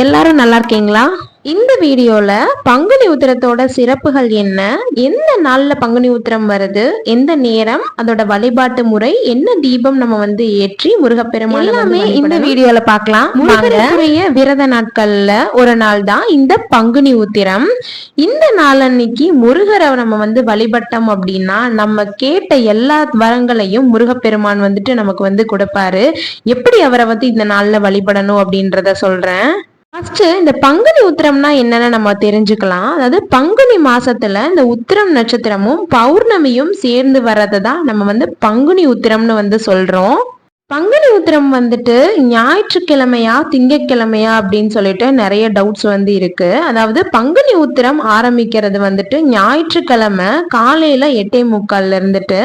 எல்லாரும் நல்லா இருக்கீங்களா? இந்த வீடியோல பங்குனி உத்திரத்தோட சிறப்புகள் என்ன? எந்த நாள்ல பங்குனி உத்திரம் வருது? எந்த நேரம்? அதோட வழிபாட்டு முறை? என்ன தீபம் நம்ம வந்து ஏற்றி முருகப்பெருமான் எல்லாமே இந்த வீடியோல பார்க்கலாம். முருகனுக்குரிய விரத நாட்கள்ல ஒரு நாள் தான் இந்த பங்குனி உத்திரம். இந்த நாளன்னைக்கு முருகரை நம்ம வந்து வழிபட்டோம் அப்படின்னா நம்ம கேட்ட எல்லா வரங்களையும் முருகப்பெருமான் வந்துட்டு நமக்கு வந்து கொடுப்பாரு. எப்படி அவரை வந்து இந்த நாள்ல வழிபடணும் அப்படின்றத சொல்றேன். ஃபஸ்ட்டு இந்த பங்குனி உத்திரம்னா என்னென்னு நம்ம தெரிஞ்சுக்கலாம். அதாவது பங்குனி மாதத்தில் இந்த உத்திரம் நட்சத்திரமும் பௌர்ணமியும் சேர்ந்து வர்றதை தான் நம்ம வந்து பங்குனி உத்திரம்னு வந்து சொல்கிறோம் பங்குனி உத்திரம் வந்துட்டு ஞாயிற்றுக்கிழமையா திங்கட்கிழமையா அப்படின்னு சொல்லிட்டு நிறைய டவுட்ஸ் வந்து இருக்கு. அதாவது பங்குனி உத்திரம் ஆரம்பிக்கிறது வந்துட்டு ஞாயிற்றுக்கிழமை காலையில எட்டே முக்கால்ல இருந்துட்டு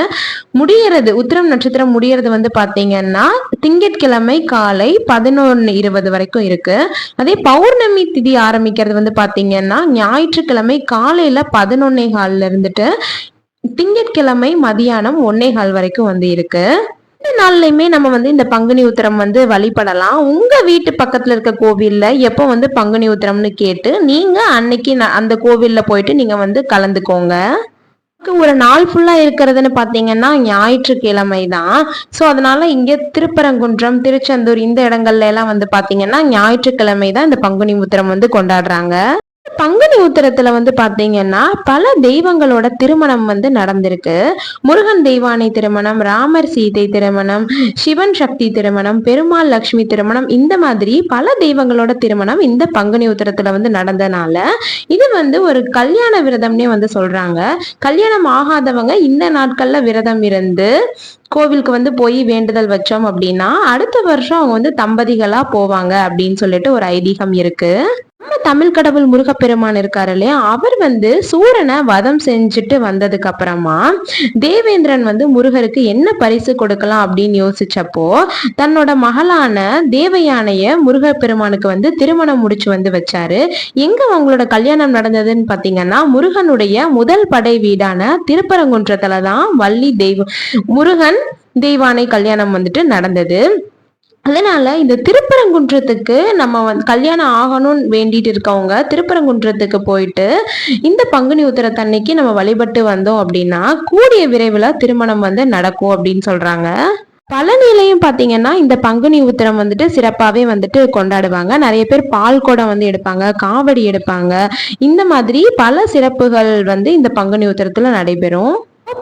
முடியறது உத்திரம் நட்சத்திரம் முடியறது வந்து பாத்தீங்கன்னா திங்கட்கிழமை காலை பதினொன்னு இருபது வரைக்கும் இருக்கு. அதே பௌர்ணமி திதி ஆரம்பிக்கிறது வந்து பாத்தீங்கன்னா ஞாயிற்றுக்கிழமை காலையில பதினொன்னே கால்ல இருந்துட்டு திங்கட்கிழமை மதியானம் ஒன்னே கால் வரைக்கும் வந்து இருக்கு. ரெண்டு நாள்லையுமே நம்ம வந்து இந்த பங்குனி உத்திரம் வந்து வழிபடலாம். உங்க வீட்டு பக்கத்துல இருக்க கோவில்ல எப்போ வந்து பங்குனி உத்திரம்னு கேட்டு நீங்க அன்னைக்கு ந- அந்த கோவில்ல போயிட்டு நீங்க வந்து கலந்துக்கோங்க. ஒரு நாள் ஃபுல்லா இருக்கிறதுன்னு பாத்தீங்கன்னா ஞாயிற்றுக்கிழமை தான். ஸோ அதனால இங்க திருப்பரங்குன்றம் திருச்செந்தூர் இந்த இடங்கள்ல எல்லாம் வந்து பாத்தீங்கன்னா ஞாயிற்றுக்கிழமை தான் இந்த பங்குனி உத்திரம் வந்து கொண்டாடுறாங்க. பங்குனி உத்திரத்துல வந்து பாத்தீங்கன்னா பல தெய்வங்களோட திருமணம் வந்து நடந்திருக்கு. முருகன் தெய்வானை திருமணம் ராமர் சீதை திருமணம் சிவன் சக்தி திருமணம் பெருமாள் லக்ஷ்மி திருமணம் இந்த மாதிரி பல தெய்வங்களோட திருமணம் இந்த பங்குனி உத்திரத்துல வந்து நடந்தனால இது வந்து ஒரு கல்யாண விரதம்னே வந்து சொல்றாங்க. கல்யாணம் ஆகாதவங்க இந்த நாட்கள்ல விரதம் இருந்து கோவிலுக்கு வந்து போய் வேண்டுதல் வச்சோம் அப்படின்னா அடுத்த வருஷம் அவங்க வந்து தம்பதிகளா போவாங்க அப்படின்னு சொல்லிட்டு ஒரு ஐதீகம் இருக்கு. நம்ம தமிழ் கடவுள் முருகப்பெருமான் இருக்காரு இல்லையா? அவர் வந்து சூரனை வதம் செஞ்சுட்டு வந்ததுக்கு அப்புறமா தேவேந்திரன் வந்து முருகருக்கு என்ன பரிசு கொடுக்கலாம் அப்படின்னு யோசிச்சப்போ தன்னோட மகளான தேவயானைய முருகப்பெருமானுக்கு வந்து திருமணம் முடிச்சு வந்து வச்சாரு. எங்க அவங்களோட கல்யாணம் நடந்ததுன்னு பாத்தீங்கன்னா முருகனுடைய முதல் படை வீடான திருப்பரங்குன்றத்துல தான் வள்ளி தெய்வம் முருகன் தெய்வானை கல்யாணம் வந்துட்டு நடந்தது. அதனால இந்த திருப்பரங்குன்றத்துக்கு நம்ம வந்து கல்யாணம் ஆகணும்னு வேண்டிட்டு இருக்கவங்க திருப்பரங்குன்றத்துக்கு போயிட்டு இந்த பங்குனி உத்திரத்தன்னைக்கு நம்ம வழிபட்டு வந்தோம் அப்படின்னா கூடிய விரைவில் திருமணம் வந்து நடக்கும் அப்படின்னு சொல்றாங்க. பழனிலையும் பார்த்தீங்கன்னா இந்த பங்குனி உத்திரம் வந்துட்டு சிறப்பாகவே வந்துட்டு கொண்டாடுவாங்க. நிறைய பேர் பால் குடம் வந்து எடுப்பாங்க காவடி எடுப்பாங்க. இந்த மாதிரி பல சிறப்புகள் வந்து இந்த பங்குனி உத்திரத்தில் நடைபெறும்.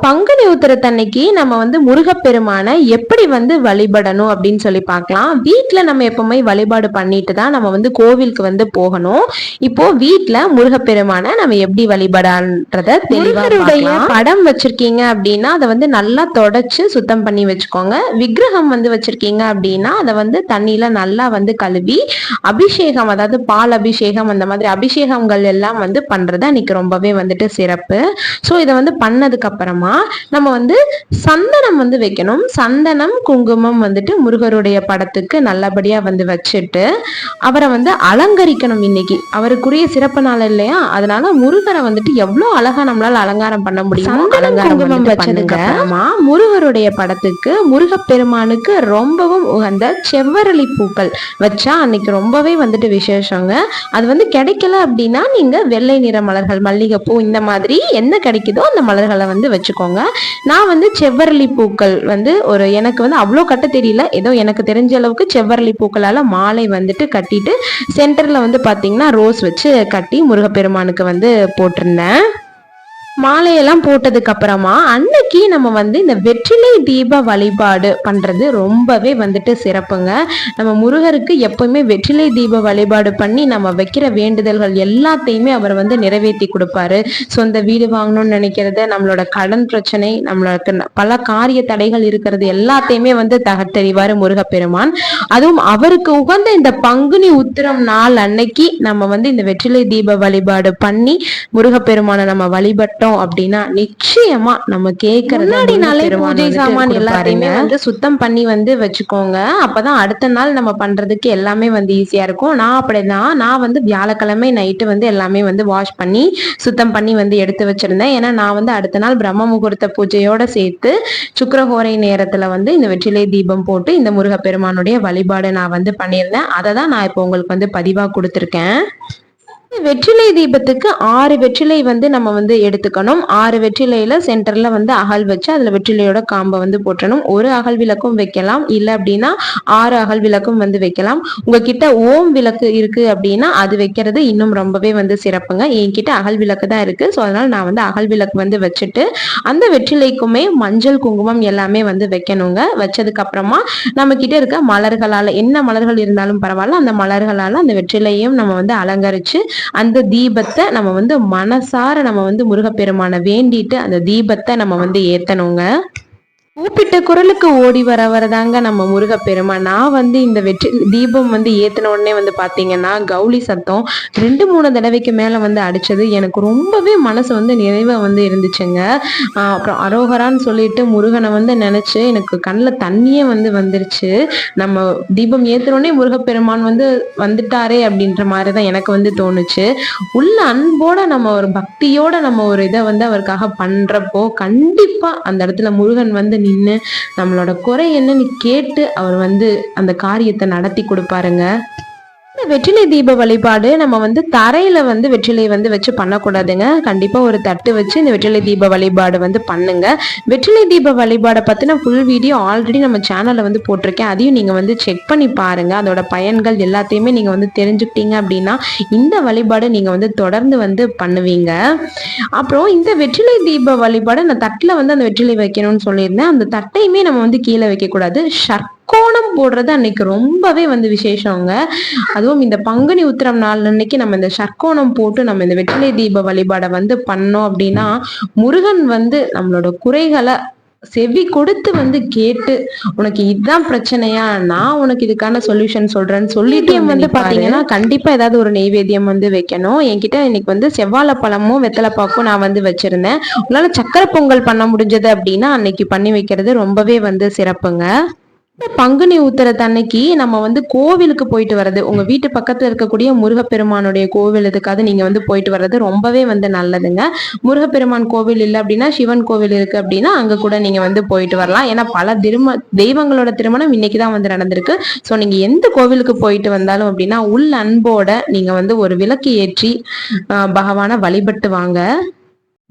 பங்குனி உத்திரத்தன்னைக்கு நம்ம வந்து முருகப்பெருமானை எப்படி வந்து வழிபடணும் அப்படின்னு சொல்லி பார்க்கலாம். வீட்ல நம்ம எப்பவுமே வழிபாடு பண்ணிட்டு தான் நம்ம வந்து கோவிலுக்கு வந்து போகணும். இப்போ வீட்ல முருகப்பெருமானை நம்ம எப்படி வழிபடான்றத தெளிவாருடைய படம் வச்சிருக்கீங்க அப்படின்னா அதை வந்து நல்லா தொடச்சு சுத்தம் பண்ணி வச்சுக்கோங்க. விக்கிரகம் வந்து வச்சிருக்கீங்க அப்படின்னா அதை வந்து தண்ணியில நல்லா வந்து கழுவி அபிஷேகம் அதாவது பால் அபிஷேகம் அந்த மாதிரி அபிஷேகங்கள் எல்லாம் வந்து பண்றது அன்னைக்கு ரொம்பவே வந்துட்டு சிறப்பு. ஸோ இதை வந்து பண்ணதுக்கு அப்புறமா நம்ம வந்து சந்தனம் வந்து வைக்கணும். சந்தனம் குங்குமம் வந்துட்டு முருகருடைய படத்துக்கு நல்லபடியா வந்து வச்சுட்டு அவரை வந்து அலங்கரிக்கணும் இன்னைக்கு. அவருக்குரிய சிறப்பு நாள் இல்லையா? அதனால முருகரை வந்துட்டு எவ்வளவு அழகா நம்மளால அலங்காரம் பண்ண முடியும் அலங்காரம் குங்குமம் வச்சதுக்கு அப்புறமா முருகருடைய படத்துக்கு முருகப்பெருமானுக்கு ரொம்பவும் உகந்த செவ்வரளி பூக்கள் வச்சா அன்னைக்கு ரொம்பவே வந்துட்டு விசேஷங்க. அது வந்து கிடைக்கல அப்படின்னா நீங்க வெள்ளை நிற மலர்கள் மல்லிகைப்பூ இந்த மாதிரி என்ன கிடைக்குதோ அந்த மலர்களை வந்து வச்சுக்கோங்க. நான் வந்து செவ்வரளி பூக்கள் வந்து ஒரு எனக்கு வந்து அவ்வளோ கட்ட தெரியல. ஏதோ எனக்கு தெரிஞ்ச அளவுக்கு செவ்வரளி பூக்களால் மாலை வந்துட்டு கட்டிட்டு சென்டரில் வந்து பாத்தீங்கன்னா ரோஸ் வச்சு கட்டி முருகப்பெருமானுக்கு வந்து போட்டிருந்தேன். மாலையெல்லாம் போட்டதுக்கு அப்புறமா அன்னைக்கு நம்ம வந்து இந்த வெற்றிலை தீப வழிபாடு பண்றது ரொம்பவே வந்துட்டு சிறப்புங்க. நம்ம முருகருக்கு எப்பவுமே வெற்றிலை தீப வழிபாடு பண்ணி நம்ம வைக்கிற வேண்டுதல்கள் எல்லாத்தையுமே அவர் வந்து நிறைவேற்றி கொடுப்பாரு. சொந்த வீடு வாங்கணும்னு நினைக்கிறது நம்மளோட கடன் பிரச்சனை நம்மளுக்கு பல காரிய தடைகள் இருக்கிறது எல்லாத்தையுமே வந்து தகர்த்தெறிவாரு முருகப்பெருமான். அதுவும் அவருக்கு உகந்த இந்த பங்குனி உத்திரம் நாள் அன்னைக்கு நம்ம வந்து இந்த வெற்றிலை தீப வழிபாடு பண்ணி முருகப்பெருமானை நம்ம வழிபட்டோம். வழிபட்டோம் அப்படின்னா நிச்சயமா நம்ம கேட்கறது நாளே பூஜை சாமான் எல்லாத்தையுமே வந்து சுத்தம் பண்ணி வந்து வச்சுக்கோங்க. அப்பதான் அடுத்த நாள் நம்ம பண்றதுக்கு எல்லாமே வந்து ஈஸியா இருக்கும். நான் அப்படிதான் நான் வந்து வியாழக்கிழமை நைட்டு வந்து எல்லாமே வந்து வாஷ் பண்ணி சுத்தம் பண்ணி வந்து எடுத்து வச்சிருந்தேன். ஏன்னா நான் வந்து அடுத்த நாள் பிரம்ம முகூர்த்த பூஜையோட சேர்த்து சுக்கரஹோரை நேரத்துல வந்து இந்த வெற்றிலை தீபம் போட்டு இந்த முருகப்பெருமானுடைய வழிபாடு நான் வந்து பண்ணியிருந்தேன். அதை தான் நான் இப்போ உங்களுக்கு வந்து பதிவாக கொடுத்துருக்கேன். வெற்றிலை தீபத்துக்கு ஆறு வெற்றிலை வந்து நம்ம வந்து எடுத்துக்கணும். ஆறு வெற்றிலையில சென்டர்ல வந்து அகல் வச்சு அதுல வெற்றிலையோட காம்பை வந்து போட்டணும். ஒரு அகல் விளக்கும் வைக்கலாம். இல்லை அப்படின்னா ஆறு அகல் விளக்கும் வந்து வைக்கலாம். உங்ககிட்ட ஓம் விளக்கு இருக்கு அப்படின்னா அது வைக்கிறது இன்னும் ரொம்பவே வந்து சிறப்புங்க. என்கிட்ட அகல் விளக்கு தான் இருக்கு. ஸோ அதனால நான் வந்து அகல் விளக்கு வந்து வச்சுட்டு அந்த வெற்றிலைக்குமே மஞ்சள் குங்குமம் எல்லாமே வந்து வைக்கணுங்க. வச்சதுக்கு அப்புறமா நம்ம கிட்ட இருக்க மலர்களால என்ன மலர்கள் இருந்தாலும் பரவாயில்ல. அந்த மலர்களால அந்த வெற்றிலையும் நம்ம வந்து அலங்கரிச்சு அந்த தீபத்தை நம்ம வந்து மனசார நம்ம வந்து முருகப்பெருமான வேண்டிட்டு அந்த தீபத்தை நம்ம வந்து ஏத்தணுங்க. கூப்பிட்ட குரலுக்கு ஓடி வர வரதாங்க நம்ம முருகப்பெருமான். நான் வந்து இந்த வெற்றி தீபம் வந்து ஏத்தின உடனே வந்து பாத்தீங்கன்னா கௌலி சத்தம் ரெண்டு மூணு தடவைக்கு மேல வந்து அடிச்சது. எனக்கு ரொம்பவே மனசு வந்து நிறைவாக வந்து இருந்துச்சுங்க. அப்புறம் அரோகரான்னு சொல்லிட்டு முருகனை வந்து நினைச்சு எனக்கு கண்ணில் தண்ணியே வந்து வந்துருச்சு. நம்ம தீபம் ஏத்தினோடனே முருகப்பெருமான் வந்து வந்துட்டாரே அப்படின்ற மாதிரி தான் எனக்கு வந்து தோணுச்சு. உள்ள அன்போட நம்ம ஒரு பக்தியோட நம்ம ஒரு இதை வந்து அவருக்காக பண்றப்போ கண்டிப்பா அந்த இடத்துல முருகன் வந்து நின்று நம்மளோட குறை என்னன்னு கேட்டு அவர் வந்து அந்த காரியத்தை நடத்தி கொடுப்பாருங்க. வெற்றிலை தீப வழிபாடு நம்ம வந்து தரையில வந்து வெற்றிலை வந்து வச்சு பண்ணக்கூடாதுங்க. கண்டிப்பா ஒரு தட்டு வச்சு இந்த வெற்றிலை தீப வழிபாடு வந்து பண்ணுங்க. வெற்றிலை தீப வழிபாடை பத்தின ஃபுல் வீடியோ ஆல்ரெடி நம்ம சேனல்ல வந்து போட்டிருக்கேன். அதையும் நீங்க வந்து செக் பண்ணி பாருங்க. அதோட பயன்கள் எல்லாத்தையுமே நீங்க வந்து தெரிஞ்சுக்கிட்டீங்க அப்படின்னா இந்த வழிபாடு நீங்க வந்து தொடர்ந்து வந்து பண்ணுவீங்க. அப்புறம் இந்த வெற்றிலை தீப வழிபாடு நான் தட்டில் வந்து அந்த வெற்றிலை வைக்கணும்னு சொல்லியிருந்தேன். அந்த தட்டையுமே நம்ம வந்து கீழே வைக்கக்கூடாது. ஷர்ட் கோணம் போடுறது அன்னைக்கு ரொம்பவே வந்து விசேஷங்க. அதுவும் இந்த பங்குனி உத்திரம் நாள் அன்னைக்கு நம்ம இந்த சர்க்கோணம் போட்டு நம்ம இந்த வெற்றிலை தீப வழிபாடை வந்து பண்ணோம் அப்படின்னா முருகன் வந்து நம்மளோட குறைகளை செவி கொடுத்து வந்து கேட்டு உனக்கு இதுதான் பிரச்சனையா? நான் உனக்கு இதுக்கான சொல்யூஷன் சொல்றேன்னு சொல்லிட்டு வந்து பாத்தீங்கன்னா கண்டிப்பா ஏதாவது ஒரு நெய்வேத்தியம் வந்து வைக்கணும். என்கிட்ட இன்னைக்கு வந்து செவ்வாழை பழமும் வெத்தலை பாக்கும் நான் வந்து வச்சிருந்தேன். உங்களால சக்கரை பொங்கல் பண்ண முடிஞ்சது அப்படின்னா அன்னைக்கு பண்ணி வைக்கிறது ரொம்பவே வந்து சிறப்புங்க. பங்குனி உத்தரத்தன்னைக்கு நம்ம வந்து கோவிலுக்கு போயிட்டு வர்றது உங்க வீட்டு பக்கத்துல இருக்கக்கூடிய முருகப்பெருமானுடைய கோவில் இதுக்காக நீங்க வந்து போயிட்டு வர்றது ரொம்பவே வந்து நல்லதுங்க. முருகப்பெருமான் கோவில் இல்லை அப்படின்னா சிவன் கோவில் இருக்கு அப்படின்னா அங்க கூட நீங்க வந்து போயிட்டு வரலாம். ஏன்னா பல திரும தெய்வங்களோட திருமணம் இன்னைக்கு தான் வந்து நடந்திருக்கு. ஸோ நீங்க எந்த கோவிலுக்கு போயிட்டு வந்தாலும் அப்படின்னா உள் அன்போட நீங்க வந்து ஒரு விளக்கு ஏற்றி பகவான வழிபட்டு வாங்க.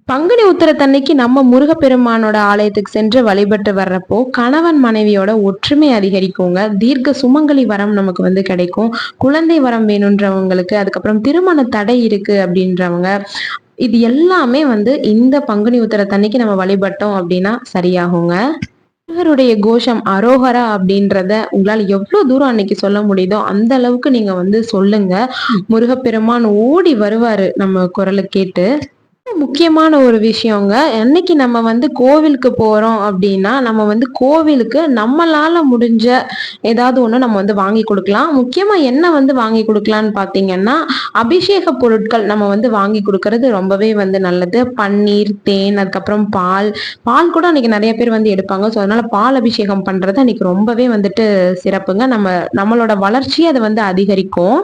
பங்குனி உத்தரத்தன்னைக்கு நம்ம முருகப்பெருமானோட ஆலயத்துக்கு சென்று வழிபட்டு வர்றப்போ கணவன் மனைவியோட ஒற்றுமை அதிகரிக்குங்க. தீர்க்க சுமங்கலி வரம் நமக்கு வந்து கிடைக்கும். குழந்தை வரம் வேணுன்றவங்களுக்கு அதுக்கப்புறம் திருமண தடை இருக்கு அப்படின்றவங்க. இது எல்லாமே வந்து இந்த பங்குனி உத்தரத்தன்னைக்கு நம்ம வழிபட்டோம் அப்படின்னா சரியாகுங்க. முருகருடைய கோஷம் அரோகரா அப்படின்றத உங்களால் எவ்வளோ தூரம் அன்னைக்கு சொல்ல முடியுதோ அந்த அளவுக்கு நீங்க வந்து சொல்லுங்க. முருகப்பெருமான் ஓடி வருவாரு நம்ம குரலை கேட்டு. முக்கியமான ஒரு விஷயங்க. என்னைக்கு நம்ம வந்து கோவிலுக்கு போறோம் அப்படின்னா நம்ம வந்து கோவிலுக்கு நம்மளால முடிஞ்ச ஏதாவது ஒன்று நம்ம வந்து வாங்கி கொடுக்கலாம். முக்கியமா என்ன வந்து வாங்கி கொடுக்கலான்னு பார்த்தீங்கன்னா அபிஷேக பொருட்கள் நம்ம வந்து வாங்கி கொடுக்கறது ரொம்பவே வந்து நல்லது. பன்னீர் தேன் அதுக்கப்புறம் பால். பால் கூட அன்னைக்கு நிறைய பேர் வந்து எடுப்பாங்க. ஸோ அதனால பால் அபிஷேகம் பண்றது அன்னைக்கு ரொம்பவே வந்துட்டு சிறப்புங்க. நம்ம நம்மளோட வளர்ச்சியை அதை வந்து அதிகரிக்கும்.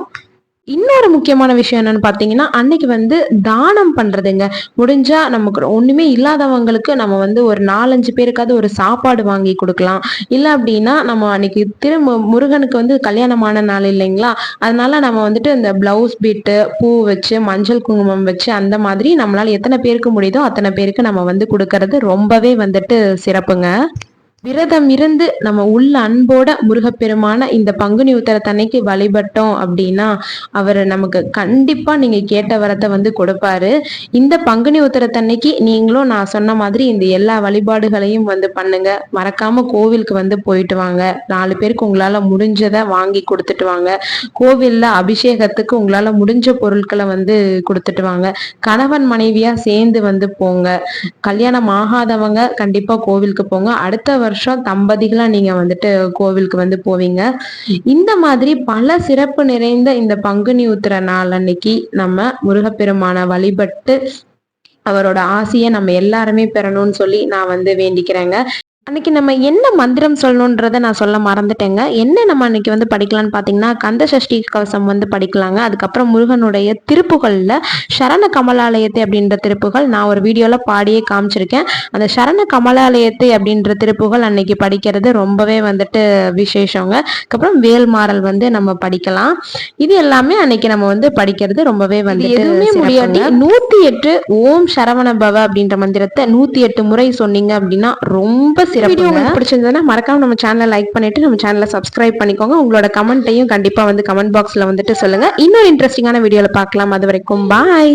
இன்னொரு முக்கியமான விஷயம் என்னன்னு பார்த்தீங்கன்னா அன்னைக்கு வந்து தானம் பண்றதுங்க. முடிஞ்சா நமக்கு ஒண்ணுமே இல்லாதவங்களுக்கு நம்ம வந்து ஒரு நாலஞ்சு பேருக்காவது ஒரு சாப்பாடு வாங்கி கொடுக்கலாம். இல்லை அப்படின்னா நம்ம அன்னைக்கு திரும்ப முருகனுக்கு வந்து கல்யாணமான நாள் இல்லைங்களா? அதனால நம்ம வந்துட்டு இந்த பிளவுஸ் பிட்டு பூ வச்சு மஞ்சள் குங்குமம் வச்சு அந்த மாதிரி நம்மளால எத்தனை பேருக்கு முடியுதோ அத்தனை பேருக்கு நம்ம வந்து கொடுக்கறது ரொம்பவே வந்துட்டு சிறப்புங்க. விரதம் இருந்து நம்ம உள்ள அன்போட முருகப்பெருமான இந்த பங்குனி உத்தரத்தன்னைக்கு வழிபட்டோம் அப்படின்னா அவர் நமக்கு கண்டிப்பா நீங்க கேட்ட வரத்தை வந்து கொடுப்பாரு. இந்த பங்குனி உத்தரத்தன்னைக்கு நீங்களும் நான் சொன்ன மாதிரி இந்த எல்லா வழிபாடுகளையும் வந்து பண்ணுங்க. மறக்காம கோவிலுக்கு வந்து போயிட்டு வாங்க. நாலு பேருக்கு உங்களால முடிஞ்சதை வாங்கி கொடுத்துட்டு வாங்க. கோவில்ல அபிஷேகத்துக்கு உங்களால முடிஞ்ச பொருட்களை வந்து கொடுத்துட்டு வாங்க. கணவன் மனைவியா சேர்ந்து வந்து போங்க. கல்யாணம் ஆகாதவங்க கண்டிப்பா கோவிலுக்கு போங்க. அடுத்த வருஷம் தம்பதிகளா நீங்க வந்துட்டு கோவிலுக்கு வந்து போவீங்க. இந்த மாதிரி பல சிறப்பு நிறைந்த இந்த பங்குனி உத்திர நாள் அன்னைக்கு நம்ம முருகப்பெருமான வழிபட்டு அவரோட ஆசையை நம்ம எல்லாருமே பெறணும்னு சொல்லி நான் வந்து வேண்டிக்கிறேங்க. அன்னைக்கு நம்ம என்ன மந்திரம் சொல்லணுன்றத நான் சொல்ல மறந்துட்டேங்க. என்ன நம்ம அன்னைக்கு வந்து படிக்கலாம்னு பார்த்தீங்கன்னா கந்த சஷ்டி கவசம் வந்து படிக்கலாங்க. அதுக்கப்புறம் முருகனுடைய திருப்புகளில் சரண கமலாலயத்தை அப்படின்ற திருப்புகள் நான் ஒரு வீடியோவில் பாடியே காமிச்சிருக்கேன். அந்த சரண கமலாலயத்தை அப்படின்ற திருப்புகள் அன்னைக்கு படிக்கிறது ரொம்பவே வந்துட்டு விசேஷங்க. அதுக்கப்புறம் வேல்மாறல் வந்து நம்ம படிக்கலாம். இது எல்லாமே அன்னைக்கு நம்ம வந்து படிக்கிறது ரொம்பவே வந்து எதுவுமே முடியாட்டி நூத்தி எட்டு ஓம் சரவண பவ அப்படின்ற மந்திரத்தை நூத்தி எட்டு முறை சொன்னீங்க அப்படின்னா ரொம்ப சிறப்பு உங்களுக்கு பிடிச்சிருந்ததுன்னா மறக்காம நம்ம சேனலை லைக் பண்ணிட்டு நம்ம சேனலை சப்ஸ்கிரைப் பண்ணிக்கோங்க. உங்களோட கமெண்ட்டையும் கண்டிப்பா வந்து கமெண்ட் பாக்ஸ்ல வந்துட்டு சொல்லுங்க. இன்னும் இன்ட்ரெஸ்டிங்கான வீடியோல பார்க்கலாம். அது வரைக்கும் பாய்